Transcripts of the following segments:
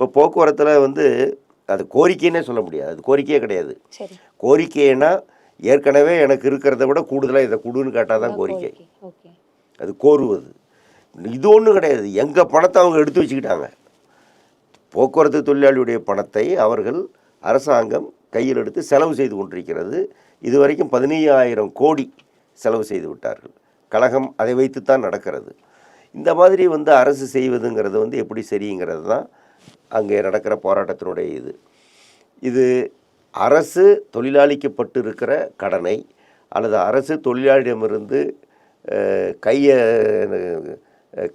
இப்போ போக்குவரத்தில் வந்து அது கோரிக்கைன்னே சொல்ல முடியாது. அது கோரிக்கையே கிடையாது. கோரிக்கைன்னா ஏற்கனவே எனக்கு இருக்கிறத விட கூடுதலாக இதை கொடுன்னு கேட்டால் தான் கோரிக்கை. அது கோருவது. இது ஒன்றும் கிடையாது. எங்கள் பணத்தை அவங்க எடுத்து வச்சுக்கிட்டாங்க. போக்குவரத்து தொழிலாளியுடைய பணத்தை அவர்கள் அரசாங்கம் கையில் எடுத்து செலவு செய்து கொண்டிருக்கிறது. இதுவரைக்கும் பதினையாயிரம் கோடி செலவு செய்து விட்டார்கள். கழகம் அதை வைத்து தான் நடக்கிறது. இந்த மாதிரி வந்து அரசு செய்வதுங்கிறது வந்து எப்படி சரிங்கிறது தான் அங்கே நடக்கிற போராட்டத்தினுடைய இது. இது அரசு தொழிலாளிக்கப்பட்டு இருக்கிற கடனை அல்லது அரசு தொழிலாளியிடமிருந்து கையை கைய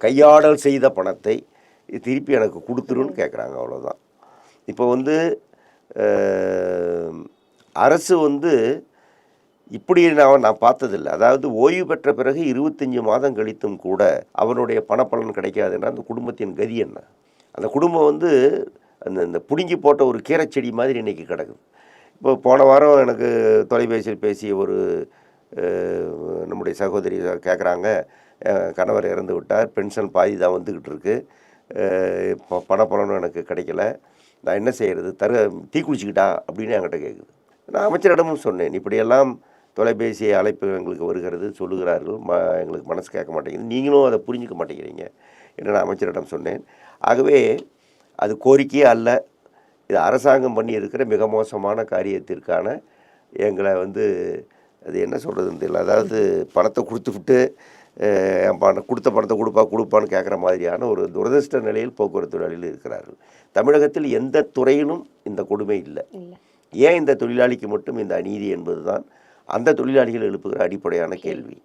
கையாடல் செய்த பணத்தை திருப்பி எனக்கு கொடுத்துருன்னு கேட்குறாங்க அவ்வளோதான் இப்போ வந்து அரசு வந்து இப்படி நான் நான் பார்த்ததில்லை. அதாவது ஓய்வு பெற்ற பிறகு இருபத்தஞ்சி மாதம் கழித்தும் கூட அவனுடைய பணப்பலன் கிடைக்காதுன்னா அந்த குடும்பத்தின் கதி என்ன? அந்த குடும்பம் வந்து அந்த இந்த பிடுங்கி போட்ட ஒரு கீரைச்செடி மாதிரி இன்றைக்கி கிடக்குது. இப்போ போன வாரம் எனக்கு தொலைபேசியில் பேசிய ஒரு நம்முடைய சகோதரி கேட்குறாங்க கணவர் இறந்து விட்டார். பென்ஷன் பாதி தான் வந்துக்கிட்டு இருக்குது இப்போ பணப்பலனும் எனக்கு கிடைக்கல. நான் என்ன செய்கிறது தரு தீ அப்படின்னு என்கிட்ட கேட்குது நான் அமைச்சரிடமும் சொன்னேன். இப்படியெல்லாம் தொலைபேசி அழைப்பு எங்களுக்கு வருகிறது சொல்லுகிறார்கள். ம எங்களுக்கு மனசு கேட்க மாட்டேங்குது. நீங்களும் அதை புரிஞ்சுக்க மாட்டேங்கிறீங்க என்று நான் அமைச்சரிடம் சொன்னேன். ஆகவே அது கோரிக்கையே அல்ல. இது அரசாங்கம் பண்ணியிருக்கிற மிக மோசமான காரியத்திற்கான எங்களை வந்து அது என்ன சொல்கிறதுன்னு தெரியல. அதாவது பணத்தை என் பணம் கொடுத்த பணத்தை கொடுப்பா கொடுப்பான்னு கேட்குற மாதிரியான ஒரு துரதிர்ஷ்ட நிலையில் போக்குவரத்து தொழிலாளிகள் இருக்கிறார்கள். தமிழகத்தில் எந்த துறையிலும் இந்த கொடுமை இல்லை. ஏன் இந்த தொழிலாளிக்கு மட்டும் இந்த அநீதி என்பதுதான்? அந்த தொழிலாளிகள் எழுப்புகிற அடிப்படையான கேள்வி.